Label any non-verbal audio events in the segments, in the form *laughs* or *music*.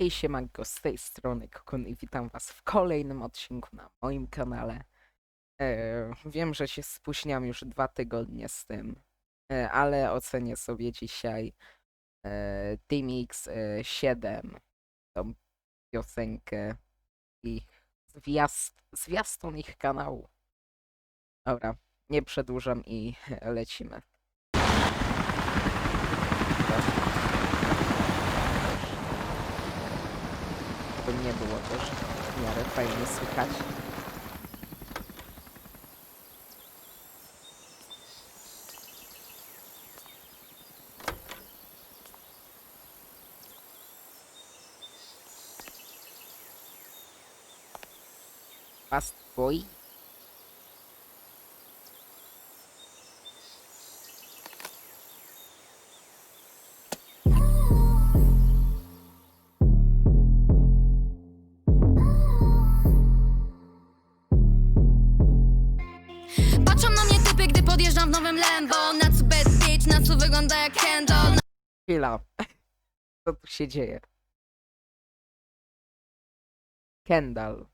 Hej siemanko, z tej strony Kokon i witam was w kolejnym odcinku na moim kanale. E, wiem, że się spóźniam już dwa tygodnie z tym, e, ale ocenię sobie dzisiaj e, TeamX e, 7, tą piosenkę i zwiast, zwiastun ich kanału. Dobra, nie przedłużam i *laughs* lecimy. To nie było też w miarę fajnie słychać. Fast boy. Podjeżdżam w nowym Lambo Na co bad bitch, na co wygląda jak Kendall Chwila. *laughs* Co tu się dzieje? Kendall.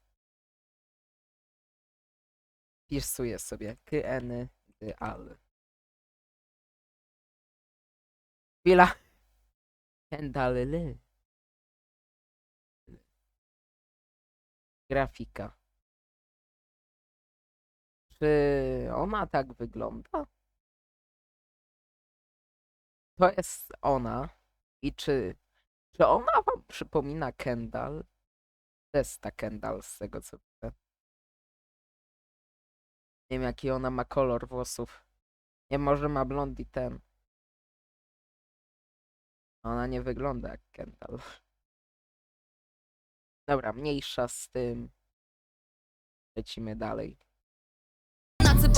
Wpisuję sobie. Kyeny al. Chwila. Kendall. Grafika. Czy ona tak wygląda? To jest ona. I czy, czy ona wam przypomina Kendall? To jest ta Kendall z tego co widzę. Nie wiem jaki ona ma kolor włosów. Nie może ma blond i ten. Ona nie wygląda jak Kendall. Dobra, mniejsza z tym. Lecimy dalej.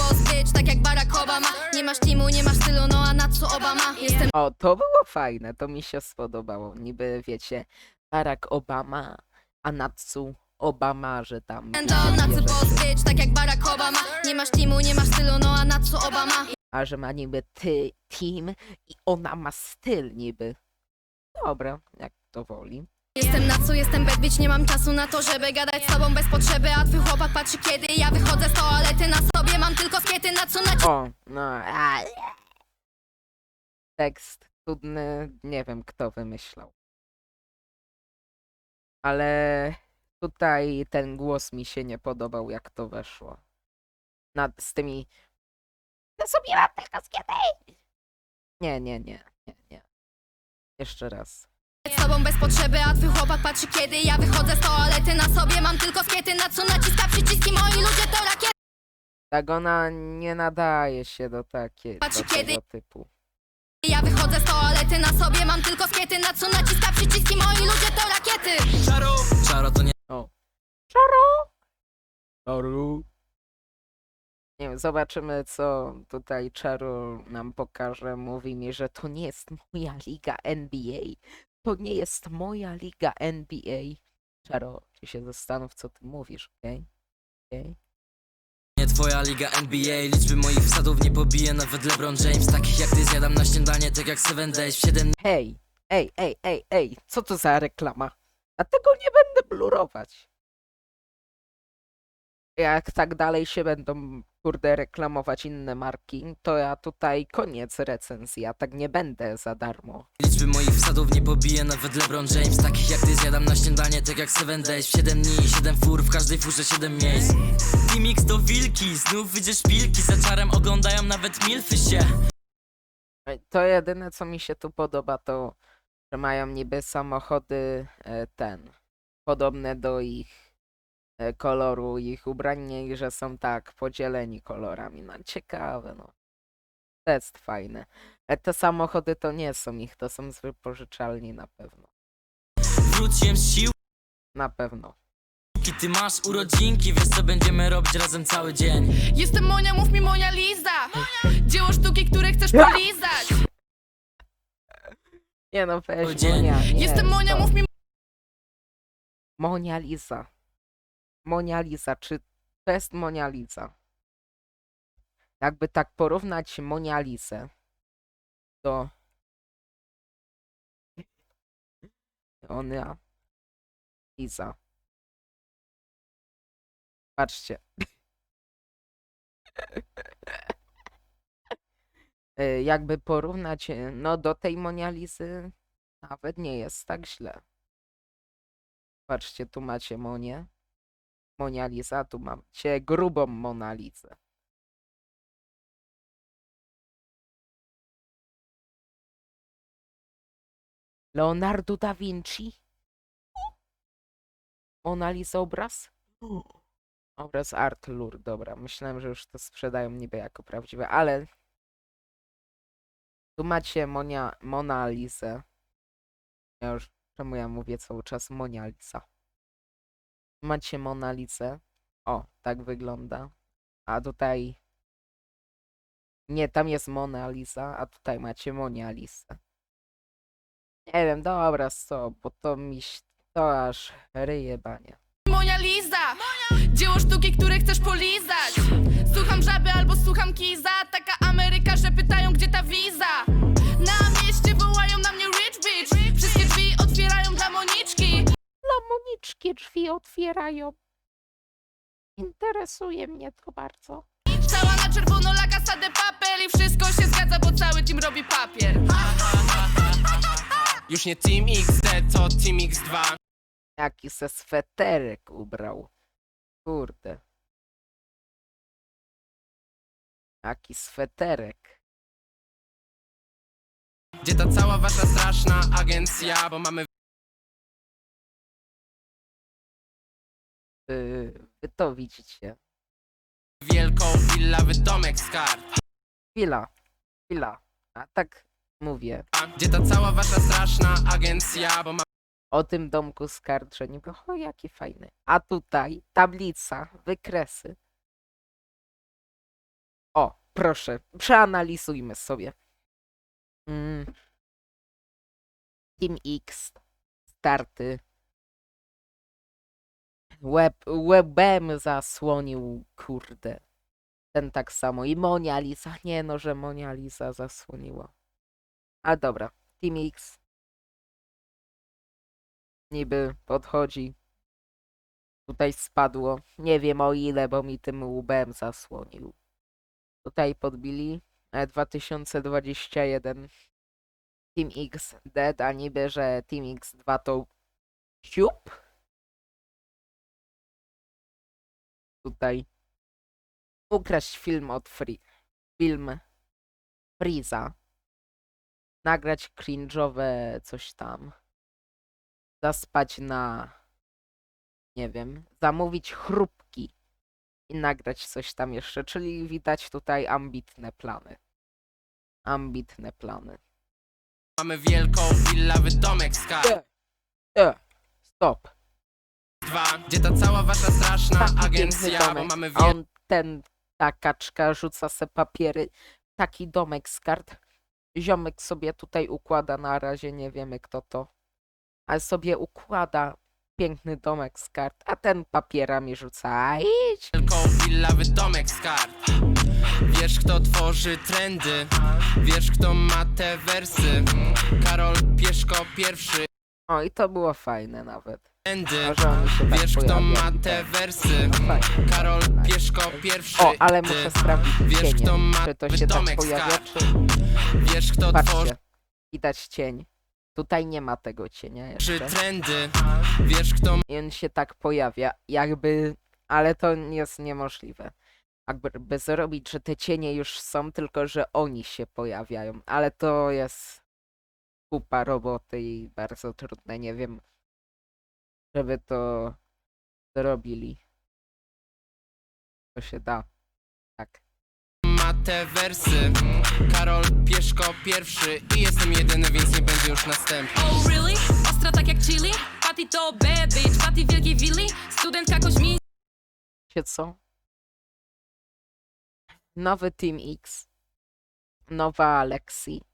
Boss bitch, tak jak Barack Obama Nie masz teamu, nie masz stylu, no a na co Obama Jestem O, to było fajne, to mi się spodobało. Niby wiecie, Barack Obama, a Natsu Obama, że tam. Na co boss bitch, tak jak Barack Obama Nie masz teamu, nie masz stylu, no a na co Obama A że ma niby ty, team i ona ma styl niby. Dobra, jak to woli. Jestem na co, jestem bad bitch, nie mam czasu na to, żeby gadać z tobą bez potrzeby A twój chłopak patrzy kiedy ja wychodzę z toalety Na sobie mam tylko skiety, na co na O, no. A, tekst trudny, nie wiem kto wymyślał. Ale tutaj ten głos mi się nie podobał, jak to weszło. Nad, z tymi. Ja sobie mam tylko skiety! Nie, nie, nie, nie, nie. Jeszcze raz. Z tobą bez potrzeby A twój chłopak patrzy kiedy ja wychodzę z toalety Na sobie mam tylko skiety, na co naciska przyciski Moi ludzie to rakiety Tak ona nie nadaje się do takie, do Patrzy, kiedy- tego typu. Ja wychodzę z toalety, na sobie mam tylko skiety Na co naciska przyciski, moi ludzie to rakiety Czaro, czaro to nie O. Czaro! Czaru. Nie wiem, zobaczymy co tutaj Czaru nam pokaże. Mówi mi, że to nie jest moja liga NBA. To nie jest moja liga NBA. Czaro, ty się zastanów, co ty mówisz, okej? Okej? nie twoja liga NBA Liczby moich wsadów nie pobije nawet LeBron James Takich jak ty zjadam na śniadanie, tak jak Seven Days W 7 Hej, ej, ej, ej, ej, co to za reklama? Dlatego nie będę blurować. Jak tak dalej się będą, kurde, reklamować inne marki, to ja tutaj koniec recenzji, ja tak nie będę za darmo. Liczby moich wsadów nie pobije nawet LeBron James Takich jak ty zjadam na śniadanie, tak jak Seven Days. W 7 dni, 7 fur, w każdej furze 7 miejsc. X to wilki, znów wyjdzie szpilki Za czarem oglądają nawet milfy się. To jedyne, co mi się tu podoba, to, że mają niby samochody e, ten, podobne do ich koloru, ich ubrań, i że są tak podzieleni kolorami. No ciekawe, no. To jest fajne. E, te samochody to nie są ich, to są z wypożyczalni na pewno. Wróciłem z siłki, Na pewno. ty masz urodzinki Wiesz co będziemy robić razem cały dzień Jestem Monia, mów mi Monia Liza Dzieło sztuki, które chcesz polizać Nie no, weź dzień. Monia, nie, Jestem Monia, stop. mów mi Monia Lisa. Monia Lisa, czy to jest Monia Lisa? Jakby tak porównać Monia Lisę do... Ona Liza. Patrzcie. E, *laughs* Jakby porównać e, no do tej Monializy, nawet nie jest tak źle. Patrzcie, tu macie Monię. Monia Lisa, tu macie grubą Monalizę. Leonardo da Vinci? Mona Lisa obraz? Obraz Art Lur, dobra. Myślałem, że już to sprzedają niby jako prawdziwe, ale tu macie Monia, Mona Lisę. Ja już, czemu ja mówię cały czas Monia Lisa? Macie Mona Lisę. O, tak wygląda. A tutaj... Nie, tam jest Mona Lisa, a tutaj macie Monia Lisę. Nie wiem, dobra, co, bo to mi... ś- To aż ryje banie. Moja Liza Dzieło sztuki, które chcesz polizać Słucham żaby albo słucham kiza Taka Ameryka, że pytają gdzie ta wiza Moniczki drzwi otwierają. Interesuje mnie to bardzo. Cała na czerwono la casa de papel I wszystko się zgadza, bo cały team robi papier Już nie Team XD, to Team X2 Jaki se sweterek ubrał. Kurde. Jaki sweterek. Gdzie ta cała wasza straszna agencja Bo mamy wy to widzicie. wielką willawy domek z kart Chwila. Chwila. A tak mówię. Gdzie ta cała wasza straszna agencja Bo mamy O tym domku z kart, że niby, o jaki fajny. A tutaj tablica, wykresy. O, proszę, przeanalizujmy sobie. Mm. Team X, starty. Web, webem zasłonił, kurde. Ten tak samo. I Monia Lisa. Nie no, że Monia Lisa zasłoniła. A dobra, Team X niby podchodzi. Tutaj spadło. Nie wiem o ile, bo mi tym łbem zasłonił. Tutaj podbili. E, 2021. Team X dead, a niby, że Team X2 to siup. Tutaj. Ukraść film od Free. Film Freeza. Nagrać cringe'owe coś tam zaspać na, nie wiem, zamówić chrupki i nagrać coś tam jeszcze, czyli widać tutaj ambitne plany. Ambitne plany. mamy wielką willawy domek kart E, e, stop. Dwa Gdzie ta cała wasza straszna Taki piękny agencja Bo domek, mamy a wielką on, ten, ta kaczka rzuca se papiery, taki domek z kart. Ziomek sobie tutaj układa, na razie nie wiemy kto to, ale sobie układa piękny domek z kart, a ten papierami rzuca, a idź. wielką willawy domek z kart. Wiesz kto tworzy trendy? Wiesz kto ma te wersy? Karol Pieszko pierwszy O, i to było fajne nawet. A że się tak Wiesz kto ma te tak. wersy No fajnie. Karol fajnie. Pieszko pierwszy O, ale ty. muszę sprawdzić Wiesz kto ma czy to się tak domek pojawia, czy... Wiesz kto tworzy Patrzcie, widać cień. Tutaj nie ma tego cienia jeszcze. trendy Wiesz kto I on się tak pojawia, jakby... Ale to jest niemożliwe. Jakby zrobić, że te cienie już są, tylko że oni się pojawiają. Ale to jest kupa roboty i bardzo trudne. Nie wiem, żeby to zrobili. To się da. Tak. ma te wersy Karol Pieszko pierwszy I jestem jedyny, więc nie będzie już następny Oh really? Ostra tak jak chili? Patty to bitch, Patty wielkiej willi Studentka koźmi Wiecie co? Nowy Team X. Nowa Alexi.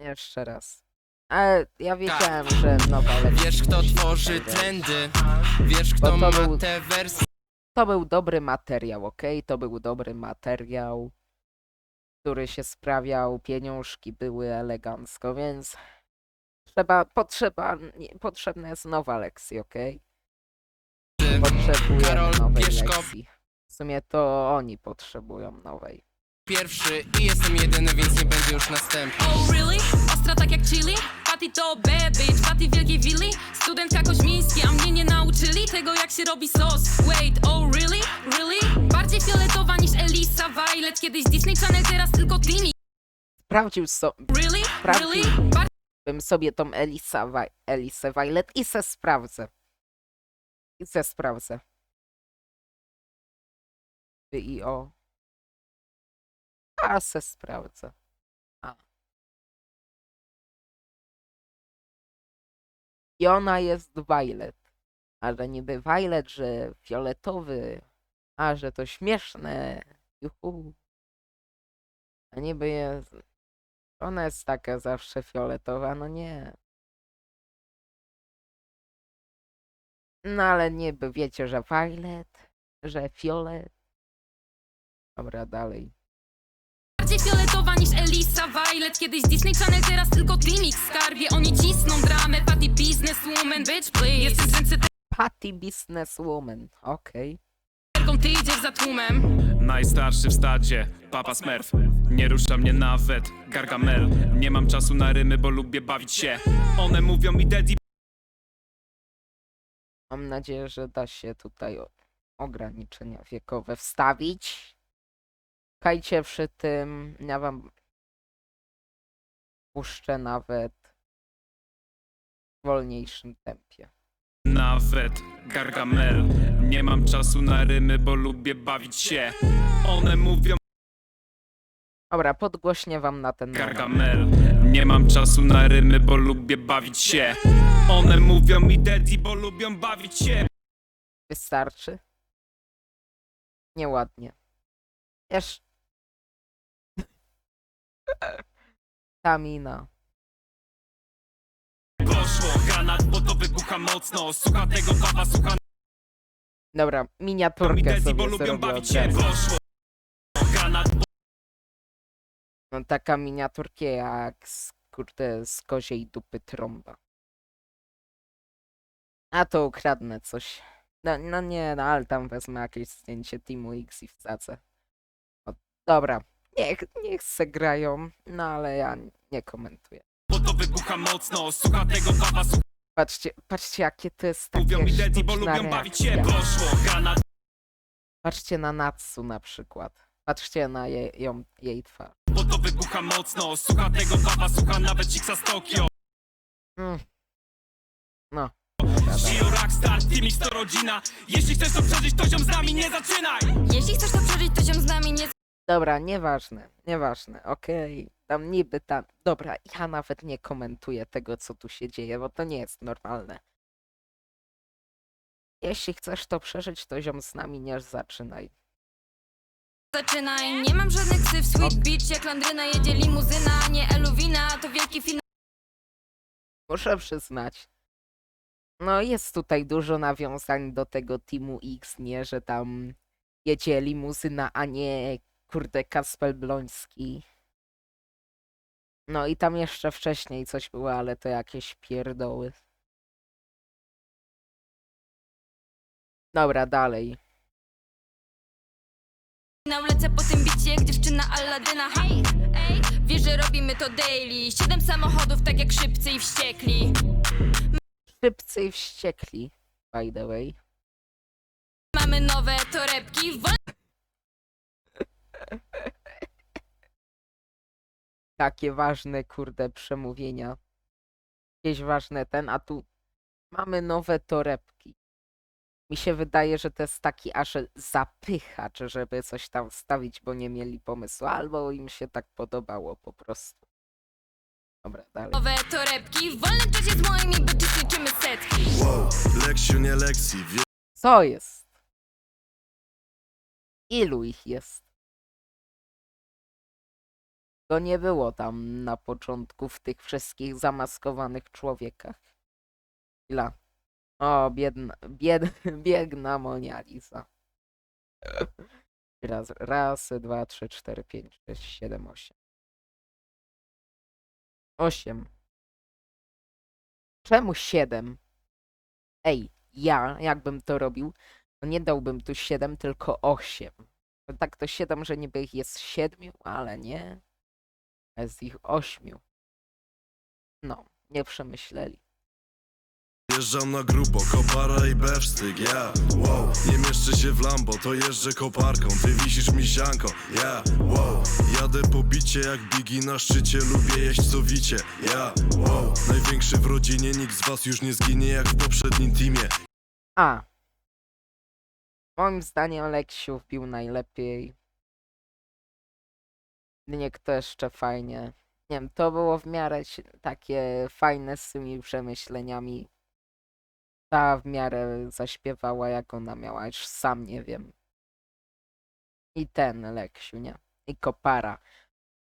Jeszcze raz. Ale ja wiedziałem, że nowa Alexi. Wiesz kto tworzy trendy Wiesz kto to ma był- te wersy To był dobry materiał, ok? To był dobry materiał, który się sprawiał, pieniążki były elegancko, więc Trzeba, potrzeba, nie, potrzebna jest nowa lekcja, okej? Potrzebujemy Karol nowej Pieszko. lekcji. W sumie to oni potrzebują nowej. Pierwszy i jestem jedyny, więc nie będzie już następny Oh really? Ostra tak jak chili? Patty to bad bitch, Patty wielkiej willi Studentka Koźmińskiej, a mnie nie nauczyli Tego jak się robi sos Wait, oh really? Really? Bardziej fioletowa niż Elisa Violet Kiedyś Disney Channel, teraz tylko Timmy Sprawdził so, Really? Sprawdził. Really? Bym sobie tą Elisa, Wi- Elisę Violet i se sprawdzę. I se sprawdzę. Ty i o. A se. A. I ona jest Violet. A że niby Violet, że fioletowy. A że to śmieszne. Juhu. A niby jest. Ona jest taka zawsze fioletowa, no nie. No ale niby wiecie, że violet, że fiolet. Dobra, dalej. Fioletowa niż Elisa Violet. Kiedyś Disney Channel, teraz tylko Timmy Skarbie, oni cisną dramę Patty businesswoman, bitch please. Jesteś trendsetterką, Patty Businesswoman, okej. ty idziesz za tłumem. Najstarszy w stadzie, papa Smurf. Nie rusza mnie nawet, Gargamel. Nie mam czasu na rymy, bo lubię bawić się. One mówią mi daddy Mam nadzieję, że da się tutaj o- ograniczenia wiekowe wstawić. Czekajcie przy tym, ja wam puszczę nawet w wolniejszym tempie. Nawet, Gargamel Nie mam czasu na rymy, bo lubię bawić się One mówią Dobra, podgłośnie wam na ten moment. Gargamel Nie mam czasu na rymy, bo lubię bawić się One mówią mi daddy, bo lubią bawić się Wystarczy? Nieładnie. Jeszcze. Tamina. Poszło, granat, bo to wybucha mocno Słucha tego papa, słucha Dobra, mi miniaturkę daddy, bo sobie lubią zrobię bawić od się razu. Poszło, granat, No taka miniaturka jak z, kurde, z koziej dupy trąba. A to ukradnę coś. No, no nie, no ale tam wezmę jakieś zdjęcie Teamu X i wsadzę. O, dobra, niech, niech se grają, no ale ja nie komentuję. bo to wybucha mocno Słucha tego słucha Patrzcie, patrzcie jakie to jest takie Mówią mi bo sztuczna lubią bawić się reakcja. Poszło, granat, Patrzcie na Natsu na przykład. Patrzcie na jej, ją, jej twarz. bo to wybucha mocno Słucha tego słucha nawet z Tokio Mm. No. Gio Rockstar, to rodzina Jeśli chcesz to przeżyć, to ziom z nami nie zaczynaj Jeśli chcesz to przeżyć, to się z nami nie Dobra, nieważne, nieważne, okej. Tam niby tam. Dobra, ja nawet nie komentuję tego, co tu się dzieje, bo to nie jest normalne. Jeśli chcesz to przeżyć, to ziom z nami nie zaczynaj. zaczynaj Nie mam żadnych ksyw, sweet beach Jak Landryna jedzie limuzyna, nie Eluwina To wielki finał Muszę przyznać. No, jest tutaj dużo nawiązań do tego Teamu X, nie, że tam jedzie limuzyna, a nie kurde Kasper Bloński. No i tam jeszcze wcześniej coś było, ale to jakieś pierdoły. Dobra, dalej. Lecę po tym bicie jak dziewczyna Alladyna Hej, ej, wiesz, że robimy to daily Siedem samochodów tak jak szybcy i wściekli Szybcy i wściekli, by the way. Mamy nowe torebki Wol Takie ważne, kurde, przemówienia. Jakieś ważne ten, a tu mamy nowe torebki. Mi się wydaje, że to jest taki aż zapychacz, żeby coś tam wstawić, bo nie mieli pomysłu, albo im się tak podobało po prostu. Dobra, dalej. nowe torebki W wolnym czasie z moimi bitches liczymy setki Wow, Leksiu, nie lekcji, wie Co jest? Ilu ich jest? To nie było tam na początku w tych wszystkich zamaskowanych człowiekach. Ile? O, biedna, bied, biedna Monia Lisa. Raz, raz, dwa, trzy, cztery, pięć, sześć, siedem, osiem. Osiem. Czemu 7? Ej, ja, jakbym to robił, nie dałbym tu 7, tylko 8. No tak to 7, że niby ich jest 7, ale nie. Jest ich 8. No, nie przemyśleli. Jeżdżam na grubo, kopara i bewsztyk, ja Wow, nie mieszczę się w Lambo, to jeżdżę koparką Ty wisisz mi sianko, ja Wow, jadę po bicie jak Biggie na szczycie Lubię jeść sowicie, ja Wow, największy w rodzinie, nikt z was już nie zginie jak w poprzednim teamie A. Moim zdaniem Aleksiu wbił najlepiej. Niek to jeszcze fajnie. Nie wiem, to było w miarę takie fajne z tymi przemyśleniami. Ta w miarę zaśpiewała jak ona miała, już sam nie wiem. I ten Leksiu, nie? I Kopara.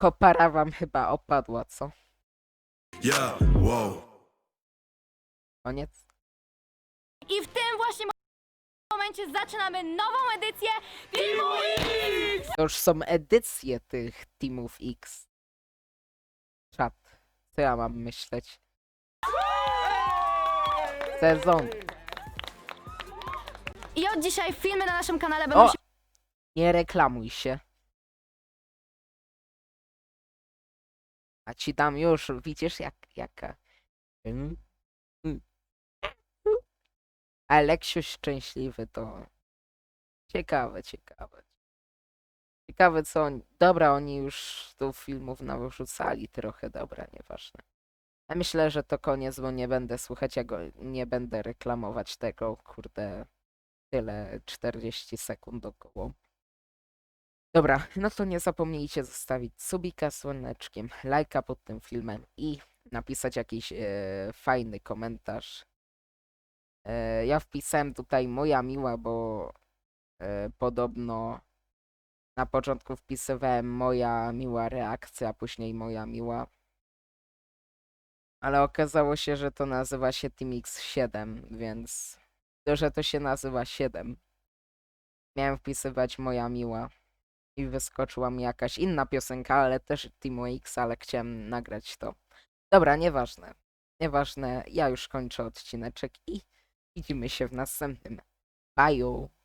Kopara wam chyba opadła, co? Ja, wow Koniec? I w tym właśnie momencie zaczynamy nową edycję Teamu X! To już są edycje tych Teamów X. Czat. Co ja mam myśleć? Sezon. I od dzisiaj filmy na naszym kanale będą O! się Nie reklamuj się. A ci dam już, widzisz jak, jaka. Mm. Mm. Aleksiu szczęśliwy to. Ciekawe, ciekawe. Ciekawe co oni. Dobra, oni już tu filmów nawrzucali trochę, dobra, nieważne. Ja myślę, że to koniec, bo nie będę słuchać, ja go nie będę reklamować tego, kurde, tyle 40 sekund około. Dobra, no to nie zapomnijcie zostawić subika słoneczkiem, lajka pod tym filmem i napisać jakiś e, fajny komentarz. E, ja wpisałem tutaj moja miła, bo e, podobno na początku wpisywałem moja miła reakcja, a później moja miła. Ale okazało się, że to nazywa się Team X7, więc to, że to się nazywa 7. Miałem wpisywać moja miła i wyskoczyła mi jakaś inna piosenka, ale też Team X, ale chciałem nagrać to. Dobra, nieważne. Nieważne, ja już kończę odcineczek i widzimy się w następnym. Bye!